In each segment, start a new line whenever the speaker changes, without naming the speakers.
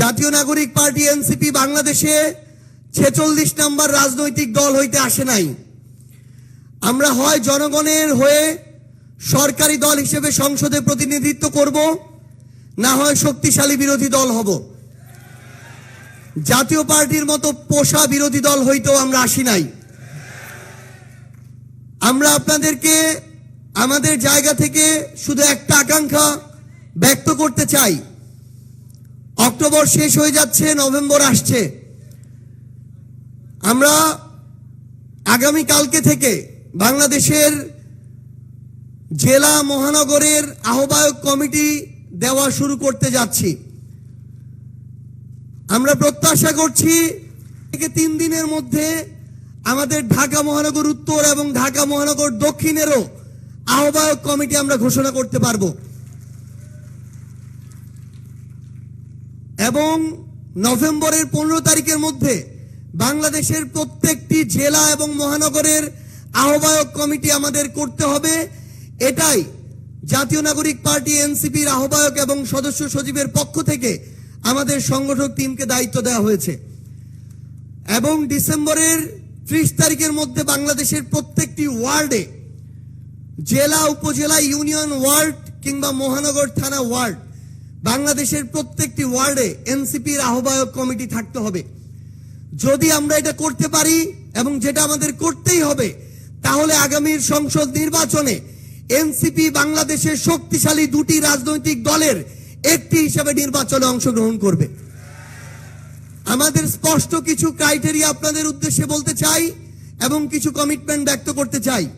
জাতীয় নাগরিক party NCP বাংলাদেশে ছেচল্লিশ নম্বর রাজনৈতিক দল হইতে আসে নাই। আমরা হয় জনগণের হয়ে সরকারি দল হিসেবে সংসদে প্রতিনিধিত্ব করব, না হয় শক্তিশালী বিরোধী দল হব। জাতীয় পার্টির মতো পোষা বিরোধী দল হইতেও আমরা আসি নাই। আমরা আপনাদেরকে আমাদের জায়গা থেকে শুধু একটা আকাঙ্ক্ষা ব্যক্ত করতে চাই। অক্টোবর শেষ হয়ে যাচ্ছে, নভেম্বর আসছে। আমরা আগামী কালকে থেকে বাংলাদেশের জেলা মহানগরের আহ্বায়ক কমিটি দেওয়া শুরু করতে যাচ্ছি। আমরা প্রত্যাশা করছি, থেকে তিন দিনের মধ্যে আমাদের ঢাকা মহানগর উত্তর এবং ঢাকা মহানগর দক্ষিণেরও আহ্বায়ক কমিটি আমরা ঘোষণা করতে পারব। এবং নভেম্বরের পনেরো তারিখের মধ্যে বাংলাদেশের প্রত্যেকটি জেলা এবং মহানগরের আহ্বায়ক কমিটি আমাদের করতে হবে। এটাই জাতীয় নাগরিক পার্টি, এনসিপির আহ্বায়ক এবং সদস্য সচিবের পক্ষ থেকে আমাদের সংগঠক টিমকে দায়িত্ব দেওয়া হয়েছে। এবং ডিসেম্বরের ত্রিশ তারিখের মধ্যে বাংলাদেশের প্রত্যেকটি ওয়ার্ডে জেলা, উপজেলা, ইউনিয়ন ওয়ার্ড কিংবা মহানগর থানা ওয়ার্ড বাংলাদেশের প্রত্যেকটি ওয়ার্ডে এনসিপির আহ্বায়ক কমিটি থাকতে হবে। যদি আমরা এটা করতে পারি এবং যেটা আমাদের করতেই হবে, তাহলে আগামীর সংসদ নির্বাচনে এনসিপি বাংলাদেশের শক্তিশালী দুটি রাজনৈতিক দলের একটি হিসেবে নির্বাচনে অংশগ্রহণ করবে। আমাদের স্পষ্ট কিছু ক্রাইটেরিয়া আপনাদের উদ্দেশ্যে বলতে চাই এবং কিছু কমিটমেন্ট ব্যক্ত করতে চাই।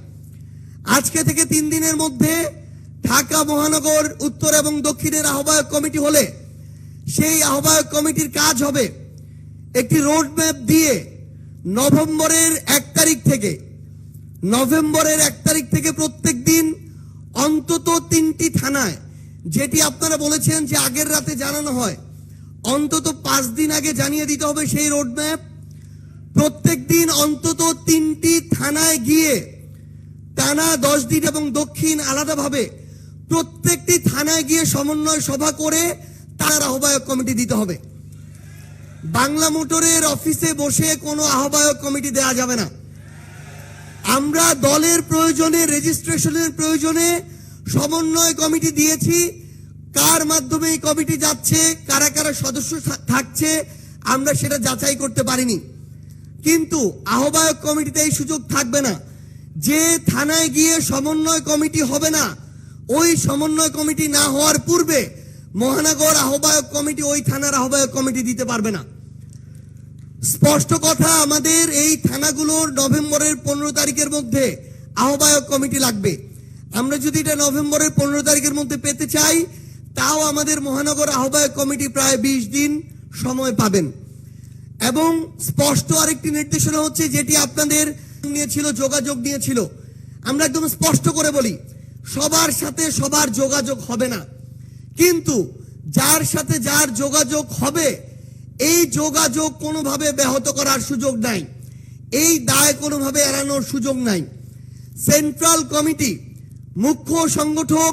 আজকে থেকে তিন দিনের মধ্যে ঢাকা মহানগর উত্তর এবং দক্ষিণের আহ্বায়ক কমিটি হলে সেই আহ্বায়ক কমিটির কাজ হবে একটি রোড ম্যাপ দিয়ে নভেম্বরের এক তারিখ থেকে, নভেম্বরের এক তারিখ থেকে প্রত্যেক দিন অন্তত তিনটি থানায়, যেটি আপনারা বলেছেন যে আগের রাতে জানানো হয়, অন্তত পাঁচ দিন আগে জানিয়ে দিতে হবে সেই রোড ম্যাপ প্রত্যেক দিন অন্তত তিনটি থানায় গিয়ে টানা দশ দিন এবং দক্ষিণ আলাদাভাবে প্রত্যেকটি থানায় গিয়ে সমন্বয় সভা করে তার আহ্বায়ক কমিটি দিতে হবে। বাংলা মোটরের অফিসে বসে কোনো আহ্বায়ক কমিটি দেওয়া যাবে না। আমরা দলের প্রয়োজনে, রেজিস্ট্রেশনের প্রয়োজনে সমন্বয় কমিটি দিয়েছি। কার মাধ্যমে এই কমিটি যাচ্ছে, কারা কারা সদস্য থাকছে, আমরা সেটা যাচাই করতে পারিনি। কিন্তু আহ্বায়ক কমিটিতে এই সুযোগ থাকবে না। যে থানায় গিয়ে সমন্বয় কমিটি হবে না ওই সমন্বয় কমিটি না হওয়ার পূর্বে মহানগর আহ্বায়ক কমিটি ওই থানার আহ্বায়ক কমিটি দিতে পারবে না। স্পষ্ট কথা, আমাদের এই থানাগুলোর নভেম্বরের পনেরো তারিখের মধ্যে আহ্বায়ক কমিটি লাগবে। আমরা যদি এটা নভেম্বরের পনেরো তারিখের মধ্যে পেতে চাই, তাও আমাদের মহানগর আহ্বায়ক কমিটি প্রায় বিশ দিন সময় পাবেন। এবং স্পষ্ট আরেকটি নির্দেশনা হচ্ছে, যেটি আপনাদের নিয়েছিল, যোগাযোগ নিয়েছিল। আমরা একদম স্পষ্ট করে বলি সবার সাথে সবার যোগাযোগ হবে না। কিন্তু যার সাথে যার যোগাযোগ হবে, এই যোগাযোগ কোনোভাবে ব্যাহত করার সুযোগ নাই। এই দায় কোনোভাবে এড়ানোর সুযোগ নাই। সেন্ট্রাল কমিটি, মুখ্য সংগঠক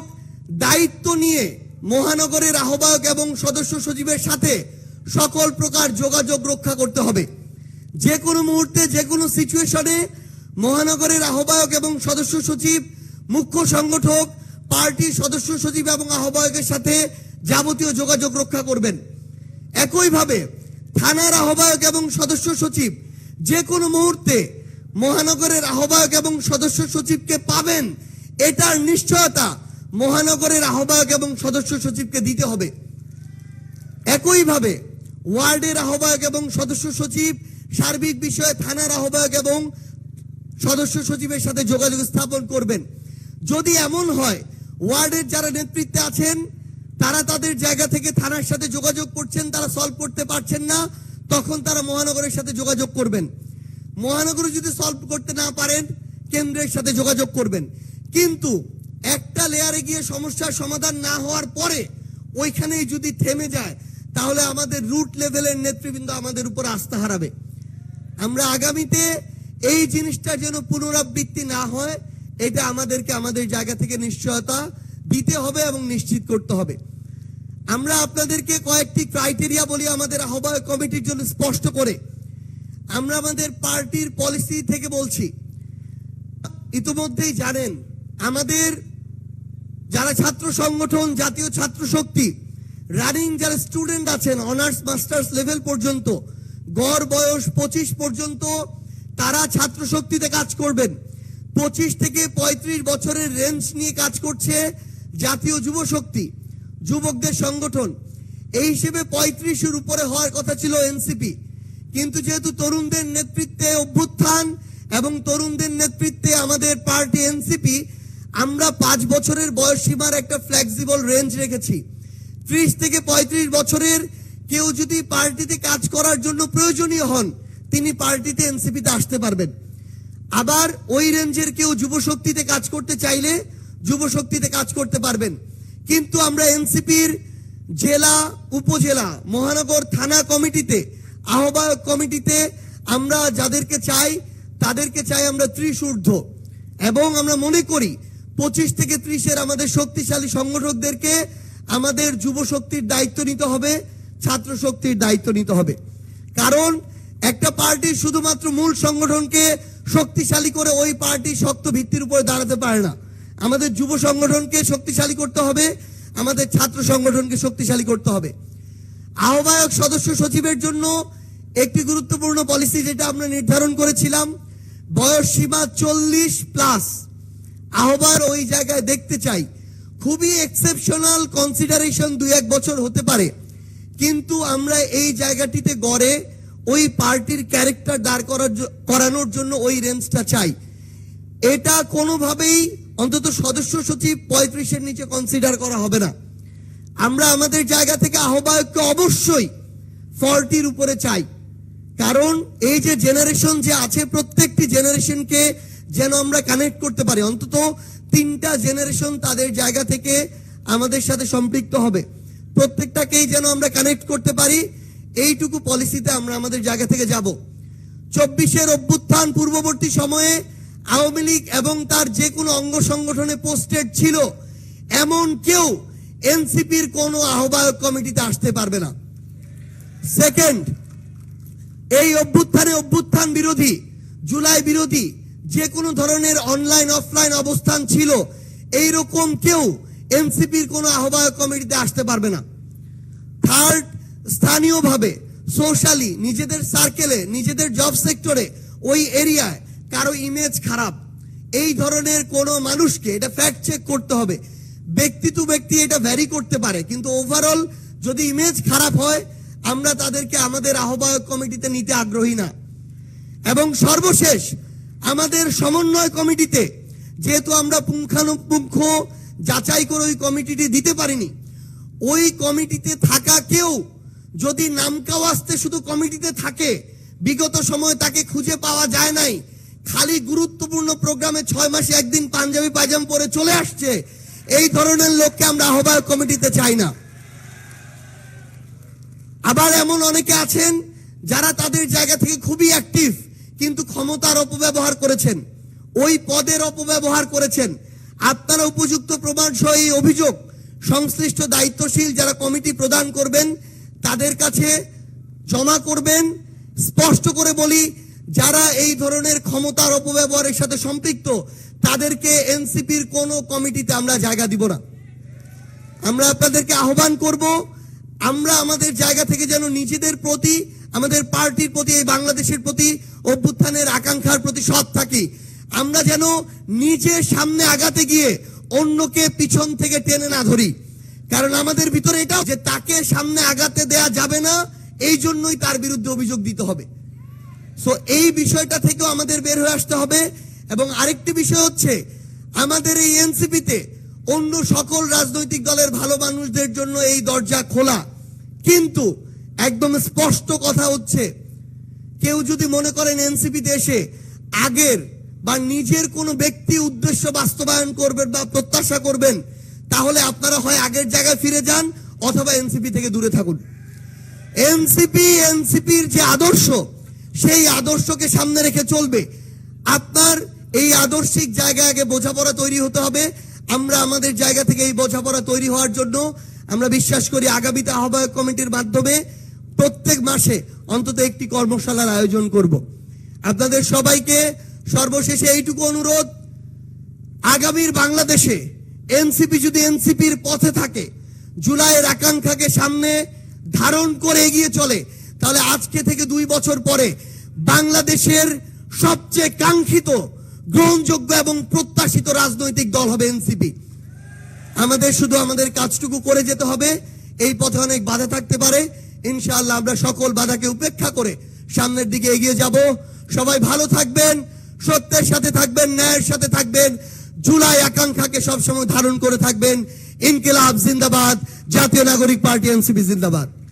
দায়িত্ব নিয়ে মহানগরের আহ্বায়ক এবং সদস্য সচিবের সাথে সকল প্রকার যোগাযোগ রক্ষা করতে হবে। যে কোনো মুহূর্তে, যে কোনো সিচুয়েশনে মহানগরের আহ্বায়ক এবং সদস্য সচিব মুখ্য সংগঠক পার্টির সদস্য সচিব এবং আহ্বায়কের সাথে যাবতীয় যোগাযোগ রক্ষা করবেন। একইভাবে থানার আহ্বায়ক এবং সদস্য সচিব যে কোনো মুহূর্তে মহানগরের আহ্বায়ক এবং সদস্য সচিবকে পাবেন, এটার নিশ্চয়তা মহানগরের আহ্বায়ক এবং সদস্য সচিবকে দিতে হবে। একইভাবে ওয়ার্ডের আহ্বায়ক এবং সদস্য সচিব সার্বিক বিষয়ে থানার আহ্বায়ক এবং সদস্য সচিবের সাথে যোগাযোগ স্থাপন করবেন। যদি এমন হয়, ওয়ার্ডের যারা নেতৃত্বে আছেন, তারা তাদের জায়গা থেকে থানার সাথে যোগাযোগ করছেন, তারা সলভ করতে পারছেন না, তখন তারা মহানগরের সাথে যোগাযোগ করবেন। মহানগরে যদি সলভ করতে না পারেন, কেন্দ্রের সাথে যোগাযোগ করবেন। কিন্তু একটা লেয়ারে গিয়ে সমস্যার সমাধান না হওয়ার পরে ওইখানেই যদি থেমে যায়, তাহলে আমাদের রুট লেভেলের নেতৃবৃন্দ আমাদের উপর আস্থা হারাবে। আমরা আগামীতে এই জিনিসটা যেন পুনরাবৃত্তি না হয় এটা আমাদেরকে আমাদের জায়গা থেকে নিশ্চয়তা দিতে হবে এবং নিশ্চিত করতে হবে। আমরা আপনাদেরকে কয়েকটি ক্রাইটেরিয়া বলি আমাদের আহ্বায়ক কমিটির জন্য স্পষ্ট করে। আমরা আমাদের পার্টির পলিসি থেকে বলছি, ইতিমধ্যেই জানেন, আমাদের যারা ছাত্র সংগঠন, জাতীয় ছাত্র শক্তি রানিং যারা স্টুডেন্ট আছেন অনার্স মাস্টার্স লেভেল পর্যন্ত, গড় বয়স পঁচিশ পর্যন্ত, তারা ছাত্র শক্তিতে কাজ করবেন। পঁচিশ থেকে পঁয়ত্রিশ বছরের রেঞ্জ নিয়ে কাজ করছে জাতীয় যুব শক্তি, যুবকদের সংগঠন। এই হিসেবে পঁয়ত্রিশের উপরে হওয়ার কথা ছিল এনসিপি। কিন্তু যেহেতু তরুণদের নেতৃত্বে অভ্যুত্থান এবং তরুণদের নেতৃত্বে আমাদের পার্টি এনসিপি, আমরা পাঁচ বছরের বয়স সীমার একটা ফ্লেক্সিবল রেঞ্জ রেখেছি। ত্রিশ থেকে পঁয়ত্রিশ বছরের কেউ যদি পার্টিতে কাজ করার জন্য প্রয়োজনীয় হন, তিনি পার্টিতে এনসিপিতে আসতে পারবেন। আবার ওই রেঞ্জের কেউ যুব শক্তিতে কাজ করতে চাইলে যুব শক্তিতে কাজ করতে পারবেন। কিন্তু আমরা এনসিপির জেলা, উপজেলা, মহানগর থানা কমিটিতে, আহ্বায়ক কমিটিতে আমরা যাদেরকে চাই, তাদেরকে চাই আমরা ত্রিশ ঊর্ধ্ব। এবং আমরা মনে করি পঁচিশ থেকে ত্রিশের আমাদের শক্তিশালী সংগঠকদেরকে আমাদের যুব শক্তির দায়িত্ব নিতে হবে ছাত্র শক্তির দায়িত্ব নিতে হবে। কারণ একটা পার্টি শুধুমাত্র মূল সংগঠনকে শক্তিশালী করে ওই পার্টি শক্ত ভিত্তির উপরে দাঁড়াতে পারে না। আমাদের যুব সংগঠনকে শক্তিশালী করতে হবে, আমাদের ছাত্র সংগঠনকে শক্তিশালী করতে হবে। আহ্বায়ক সদস্য সচিবের জন্য একটি গুরুত্বপূর্ণ পলিসি যেটা আমরা নির্ধারণ করেছিলাম, বয়স সীমা চল্লিশ প্লাস আহ্বায়ক ওই জায়গায় দেখতে চাই। খুবই এক্সেপশনাল কনসিডারেশন দুই এক বছর হতে পারে। কিন্তু আমরা এই জায়গাটিতে গড়ে ওই পার্টির ক্যারেক্টার দাঁড় করার করানোর জন্য ওই রেঞ্জটা চাই। এটা কোনোভাবেই অন্তত সদস্য সচিব পঁয়ত্রিশের নিচে কনসিডার করা হবে না। আমরা আমাদের জায়গা থেকে আহ্বায়ককে অবশ্যই ফর্টির উপরে চাই। কারণ এই যে জেনারেশন যে আছে, প্রত্যেকটি জেনারেশনকে যেন আমরা কানেক্ট করতে পারি। অন্তত তিনটা জেনারেশন তাদের জায়গা থেকে আমাদের সাথে সম্পৃক্ত হবে। প্রত্যেকটাকেই যেন আমরা কানেক্ট করতে পারি। এইটুকু পলিসিতে আমরা আমাদের জায়গা থেকে যাব। চব্বিশের অভ্যুত্থান পূর্ববর্তী সময়ে আওয়ামী লীগ এবং তার যে কোনো অঙ্গ সংগঠনে পোস্টেড ছিল, এমন কেউ এনসিপির কোনো আহ্বায়ক কমিটিতে আসতে পারবে না। সেকেন্ড, এই অভ্যুত্থানে অভ্যুত্থান বিরোধী, জুলাই বিরোধী যে কোনো ধরনের অনলাইন, অফলাইন অবস্থান ছিল এই রকম কেউ এনসিপির কোনো আহ্বায়ক কমিটিতে আসতে পারবে না। থার্ড স্থানীয়ভাবে সোশ্যালি নিজেদের সার্কেলে নিজেদের জব সেক্টরে ওই এরিয়ায় কারও ইমেজ খারাপ। এই ধরনের কোনো মানুষকে এটা ফ্যাক্ট চেক করতে হবে। ব্যক্তি টু ব্যক্তি এটা ভ্যারি করতে পারে, কিন্তু ওভারঅল যদি ইমেজ খারাপ হয়, আমরা তাদেরকে আমাদের আহ্বায়ক কমিটিতে নিতে আগ্রহী না। এবং সর্বশেষ, আমাদের সমন্বয় কমিটিতে যেহেতু আমরা পুঙ্খানুপুঙ্খ যাচাই করে ওই কমিটিটি দিতে পারিনি, ওই কমিটিতে থাকা কেউ যদি নামকাও আসতে শুধু কমিটিতে থাকে, বিগত সময়ে তাকে খুঁজে পাওয়া যায় নাই। খালি গুরুত্বপূর্ণ প্রোগ্রামে ছয় মাসে একদিন পাঞ্জাবি পায়জাম পরে চলে আসছে, এই ধরনের লোককে আমরা আহ্বায়ক কমিটিতে চাই না। আবার এমন অনেকে আছেন যারা তাদের জায়গা থেকে খুবই অ্যাক্টিভ কিন্তু ক্ষমতার অপব্যবহার করেছেন। ওই পদের অপব্যবহার করেছেন। আপনারা উপযুক্ত প্রমাণ সহ এই অভিযোগ, সংশ্লিষ্ট দায়িত্বশীল যারা কমিটি প্রদান করবেন তাদের কাছে জমা করবেন। স্পষ্ট করে বলি, যারা এই ধরনের ক্ষমতার অপব্যবহারের সাথে সম্পৃক্ত, তাদেরকে এনসিপির কোনো কমিটিতে আমরা জায়গা দিব না। আমরা আপনাদেরকে আহ্বান করব, আমরা আমাদের জায়গা থেকে যেন নিজেদের প্রতি, আমাদের পার্টির প্রতি, এই বাংলাদেশের প্রতি অভ্যুত্থানের আকাঙ্ক্ষার প্রতি সৎ থাকি। আমরা যেন নিজে সামনে আগাতে গিয়ে অন্যকে পিছন থেকে টেনে না ধরি। কারণ আমাদের ভিতরে এটাও যে তাকে সামনে আগাতে দেয়া যাবে না, এই জন্যই তার বিরুদ্ধে অভিযোগ দিতে হবে। সো এই বিষয়টা থেকেও আমাদের বের হয়ে আসতে হবে। এবং আরেকটি বিষয় হচ্ছে, আমাদের এই এনসিপিতে অন্য সকল রাজনৈতিক দলের ভালো মানুষদের জন্য এই দরজা খোলা। কিন্তু একদম স্পষ্ট কথা হচ্ছে, কেউ যদি মনে করেন এনসিপিতে এসে আগের বা নিজের কোনো ব্যক্তি উদ্দেশ্য বাস্তবায়ন করবেন বা প্রত্যাশা করবেন তাহলে আপনারা হয় আগের জায়গায় ফিরে যান অথবা এনসিপি থেকে দূরে থাকুন। এনসিপি, এনসিপির যে আদর্শ, সেই আদর্শকে সামনে রেখে চলবে। আপনার এই আদর্শিক জায়গায় আগে বোঝাপড়া তৈরি হতে হবে। আমরা আমাদের জায়গা থেকে এই বোঝাপড়া তৈরি হওয়ার জন্য আমরা বিশ্বাস করি আগামীতে আহ্বায়ক কমিটির মাধ্যমে প্রত্যেক মাসে অন্তত একটি কর্মশালার আয়োজন করব। আপনাদের সবাইকে সর্বশেষে এইটুকু অনুরোধ। আগামীর বাংলাদেশে এনসিপি যদি এনসিপির পথে থাকে, জুলাইয়ের আকাঙ্ক্ষাকে সামনে ধারণ করে এগিয়ে চলে, তাহলে আজকে থেকে দুই বছর পরে বাংলাদেশের সবচেয়ে কাঙ্ক্ষিত, গ্রহণযোগ্য এবং প্রত্যাশিত রাজনৈতিক দল হবে এনসিপি। আমাদের শুধু আমাদের কাজটুকু করে যেতে হবে, এই পথে অনেক বাধা থাকতে পারে। ইনশাআল্লাহ আমরা সকল বাধাকে উপেক্ষা করে সামনের দিকে এগিয়ে যাব। সবাই ভালো থাকবেন, সত্যের সাথে থাকবেন, ন্যায়ের সাথে থাকবেন। জুলাই আকাঙ্ক্ষাকে সবসময় ধারণ করে থাকবেন। ইনকিলাব জিন্দাবাদ জাতীয় নাগরিক পার্টি এনসিপি জিন্দাবাদ।